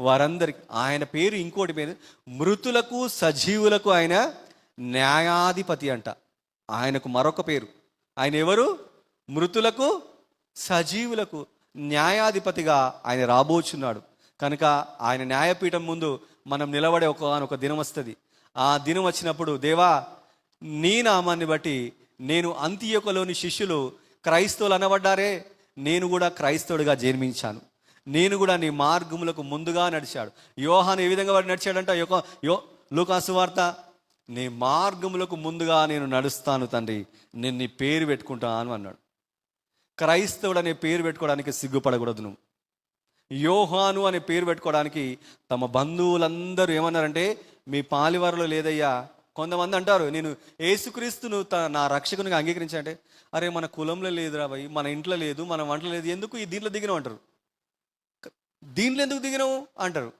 వారందరికి ఆయన పేరు ఇంకోటి పేరు మృతులకు సజీవులకు ఆయన న్యాయాధిపతి అంట. ఆయనకు మరొక పేరు. ఆయన ఎవరు? మృతులకు సజీవులకు న్యాయాధిపతిగా ఆయన రాబోచున్నాడు. కనుక ఆయన న్యాయపీఠం ముందు మనం నిలబడే ఒక ఒక దినం వస్తుంది. ఆ దినం వచ్చినప్పుడు దేవా నీ నామాన్ని బట్టి నేను అంత్యొకలోని శిష్యులు క్రైస్తవులు అనబడ్డారే. నేను కూడా క్రైస్తవుడిగా జన్మించాను. నేను కూడా నీ మార్గములకు ముందుగా నడిచాడు. యోహాను ఏ విధంగా వాడు నడిచాడంట యొక్క యో లూకాసు వార్త నీ మార్గములకు ముందుగా నేను నడుస్తాను తండ్రి నేను నీ పేరు పెట్టుకుంటాను అన్నాడు. క్రైస్తవుడు అనే పేరు పెట్టుకోవడానికి సిగ్గుపడకూడదు నువ్వు. యోహాను అనే పేరు పెట్టుకోవడానికి తమ బంధువులందరూ ఏమన్నారంటే మీ పాలివారులో లేదయ్యా కొంతమంది అంటారు నేను ఏసుక్రీస్తును త నా రక్షకునిగా అంగీకరించాలంటే అరే మన కులంలో లేదురా భయ్ మన ఇంట్లో లేదు మన వంటలో లేదు ఎందుకు ఈ దీంట్లో దిగినావు అంటారు. దీంట్లో ఎందుకు దిగినావు? అంటారు.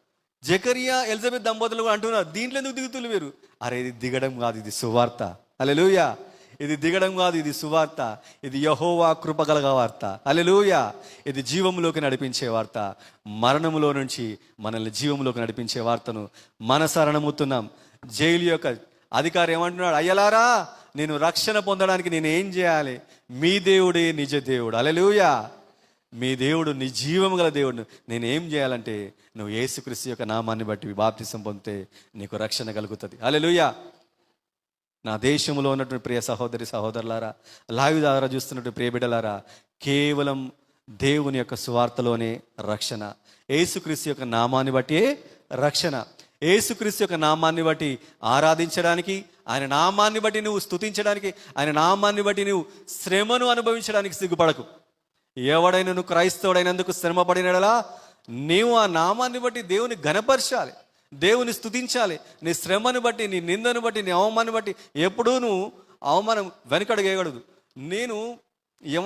జకరియా ఎలిజబెత్ దంపతులు కూడా అంటున్నారు. దీంట్లో ఎందుకు దిగుతులు వేరు? అరే ఇది దిగడం కాదు ఇది సువార్త. అలెలుయా ఇది దిగడం కాదు ఇది సువార్త. ఇది యహోవా కృపగలగ వార్త. అలెలుయా ఇది జీవంలోకి నడిపించే వార్త. మరణములో నుంచి మనల్ని జీవంలోకి నడిపించే వార్తను మనసరణముతున్నాం జైలు యొక్క అధికారి ఏమంటున్నాడు? అయ్యలారా నేను రక్షణ పొందడానికి నేను ఏం చేయాలి? మీ దేవుడే నిజ దేవుడు. అలెలుయా మీ దేవుడు నీ జీవం గల దేవుడు. నేను ఏం చేయాలంటే నువ్వు యేసుక్రీస్తు యొక్క నామాన్ని బట్టి బాప్తిసం పొందితే నీకు రక్షణ కలుగుతుంది. అలెలుయా నా దేశంలో ఉన్నటువంటి ప్రియ సహోదరి సహోదరులారా లావి ద్వారా చూస్తున్నటువంటి ప్రియ బిడ్డలారా కేవలం దేవుని యొక్క సువార్తలోనే రక్షణ. ఏసుక్రీస్తు యొక్క నామాన్ని బట్టి రక్షణ. ఏసుక్రీస్తు యొక్క నామాన్ని బట్టి ఆరాధించడానికి ఆయన నామాన్ని బట్టి నువ్వు స్థుతించడానికి ఆయన నామాన్ని బట్టి నువ్వు శ్రమను అనుభవించడానికి సిగ్గుపడకు. ఎవడైనా నువ్వు క్రైస్తవుడైనందుకు శ్రమ నీవు ఆ నామాన్ని బట్టి దేవుని ఘనపరచాలి దేవుని స్థుతించాలి నీ శ్రమను బట్టి నీ నిందను బట్టి నీ అవమానాన్ని బట్టి ఎప్పుడూ నువ్వు అవమానం వెనకడగేయగలదు. నేను